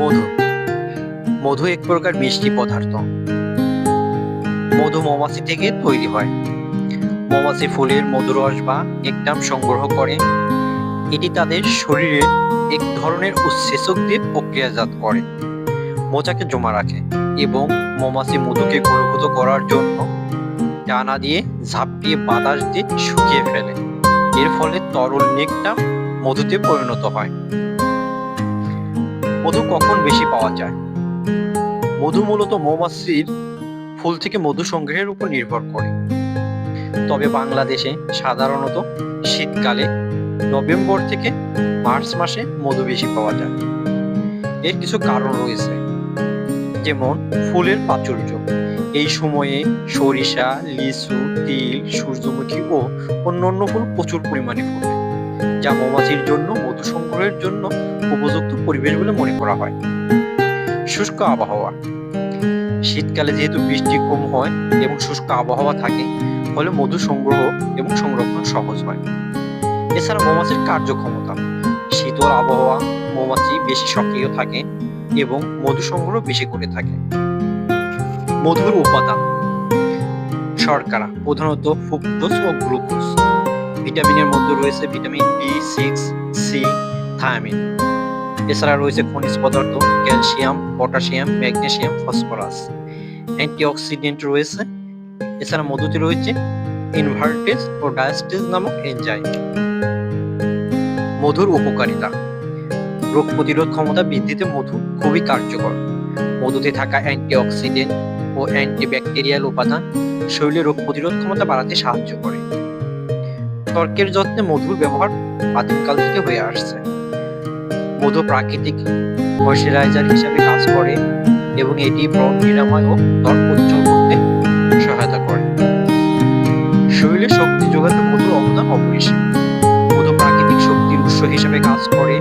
মধু। মধু এক প্রকার মিষ্টি পদার্থ। মধু মৌমাছি থেকে তৈরি হয়। মৌমাছি ফুলের মধুরস বা একটাম সংগ্রহ করে। এটি তাদের শরীরে এক ধরনের উৎসেচক দিয়ে প্রক্রিয়াজাত করে। মোচাকে জমা রাখে এবং মৌমাছি মধুকে ঘনীভূত করার জন্য ডানা দিয়ে ঝাঁপিয়ে বাতাস দিয়ে শুকিয়ে ফেলে। এর ফলে তরল নেকটা মধুতে পরিণত হয়। মধু কখন বেশি পাওয়া যায়? মধু মূলত মৌমাছির ফুল থেকে মধু সংগ্রহের উপর নির্ভর করে। তবে বাংলাদেশে সাধারণত শীতকালে নভেম্বর থেকে মার্চ মাসে মধু বেশি পাওয়া যায়। এর কিছু কারণ রয়েছে। যেমন, ফুলের প্রাচুর্য। এই সময়ে সরিষা, লিচু, তিল, সূর্যমুখী ও অন্যান্য ফুল প্রচুর পরিমাণে ফোটে। যা মৌমাছির জন্য মধু সংগ্রহের জন্য উপযুক্ত পরিবেশ বলে মনে করা হয়। শুষ্ক আবহাওয়া। শীতকালে যেহেতু বৃষ্টি কম হয় এবং শুষ্ক আবহাওয়া থাকে, ফলে মধু সংগ্রহ এবং সংরক্ষণ সহজ হয়। এছাড়া মৌমাছির কার্যক্ষমতা। শীতল আবহাওয়া, মৌমাছি বেশি সক্রিয় থাকে এবং মধু সংগ্রহ বেশি করে থাকে। মধুর উপাদান। শর্করা, প্রধানত ফ্রুক্টোজ ও গ্লুকোজ ভিটামিনের মধ্যে রয়েছে vitamin B six C thiamine এছাড়া রয়েছে খনিজ পদার্থ, calcium, potassium, magnesium, phosphorus. Antioxidant রয়েছে। এছাড়া মধুতে রয়েছে ইনভার্টেজ ও ডায়াস্টেজ নামক এনজাইম। মধুর উপকারিতা। রোগ প্রতিরোধ ক্ষমতা বৃদ্ধিতে মধু খুবই কার্যকর। মধুতে থাকা অ্যান্টিঅক্সিডেন্ট ও অ্যান্টিব্যাকটেরিয়াল উপাদান শরীরে রোগ প্রতিরোধ ক্ষমতা বাড়াতে সাহায্য করে। ত্বকের যত্নে মধুর ব্যবহার আদিমকাল থেকে হয়ে আসছে। মধু প্রাকৃতিক ময়শ্চারাইজার হিসাবে কাজ করে এবং এটি ব্রণ নিরাময় ও ত্বক উজ্জ্বল করতে সহায়তা করে। শরীরে শক্তি যোগাতে মধুর অবদান অপরিসীম। মধু প্রাকৃতিক শক্তির উৎস হিসাবে কাজ করে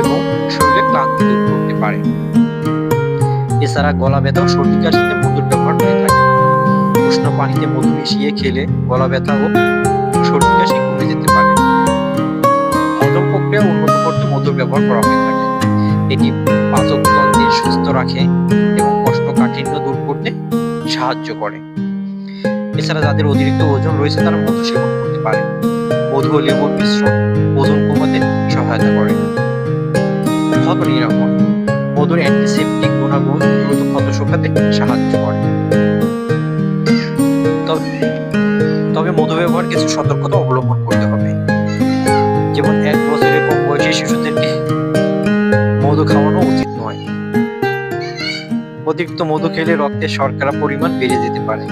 এবং শরীরে ক্লান্তি দূর করতে পারে। এছাড়া গলা ব্যথা সর্দি কাশিতে মধুর ব্যবহার হয়ে থাকে। উষ্ণ পানিতে মধু মিশিয়ে খেলে গলা ব্যথা ও সর্দি কমে যেতে পারে। হজম প্রক্রিয়া উন্নত করতে মধুর ব্যবহার করা হয়ে থাকে। এটি পাচক তন্ত্রের সুস্থ রাখে এবং কোষ্ঠকাঠিন্য দূর করতে সাহায্য করে। এছাড়া যাদের অতিরিক্ত ওজন রয়েছে, তারা মধু সেবন করতে পারে। মধু লেবুর মিশ্রণ ওজন কমাতে সহায়তা করে। ক্ষত নিরাময় মধুর অ্যান্টিসেপটিক গুণাগুণ দ্রুত ক্ষত শুকাতে সাহায্য করে। তবে তবে মধু ব্যবহার কিছু সতর্কতা অবলম্বন করতে হবে। যেমন এক বছরের কম বয়সী শিশুদেরকে মধু খাওয়ানো উচিত নয়। অতিরিক্ত মধু খেলে রক্তে শর্করা পরিমাণ বেড়ে যেতে পারে।